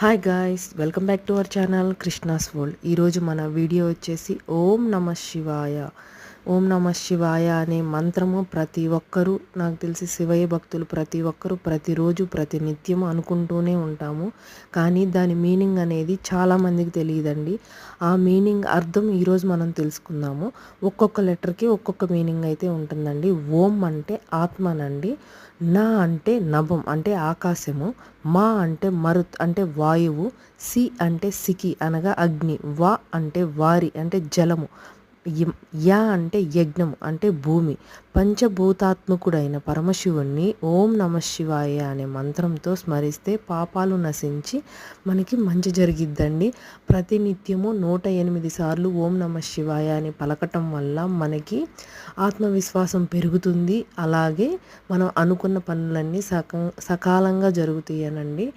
Hi guys welcome back to our channel Krishna's world ఈరోజు మన video వచ్చేసి ఓం నమ శివాయ. ఓం నమ శివాయ అనే మంత్రము ప్రతి ఒక్కరూ నాకు తెలిసి శివయ్య భక్తులు ప్రతి ఒక్కరూ ప్రతిరోజు ప్రతి నిత్యం అనుకుంటూనే ఉంటాము. కానీ దాని మీనింగ్ అనేది చాలామందికి తెలియదండి. ఆ మీనింగ్ అర్థం ఈరోజు మనం తెలుసుకుందాము. ఒక్కొక్క లెటర్కి ఒక్కొక్క మీనింగ్ అయితే ఉంటుందండి. ఓం అంటే ఆత్మనండి. నా అంటే నభం అంటే ఆకాశము. మా అంటే మరుత్ అంటే వాయువు. సి అంటే సికి అనగా అగ్ని. వా అంటే వారి అంటే జలము. యా అంటే యజ్ఞం అంటే భూమి. పంచభూతాత్మకుడైన పరమశివుణ్ణి ఓం నమ శివాయ అనే మంత్రంతో స్మరిస్తే పాపాలు నశించి మనకి మంచి జరిగిద్దండి. ప్రతినిత్యము నూట ఎనిమిది సార్లు ఓం నమ శివాయ అని పలకటం వల్ల మనకి ఆత్మవిశ్వాసం పెరుగుతుంది. అలాగే మనం అనుకున్న పనులన్నీ సక సకాలంగా జరుగుతాయనండి.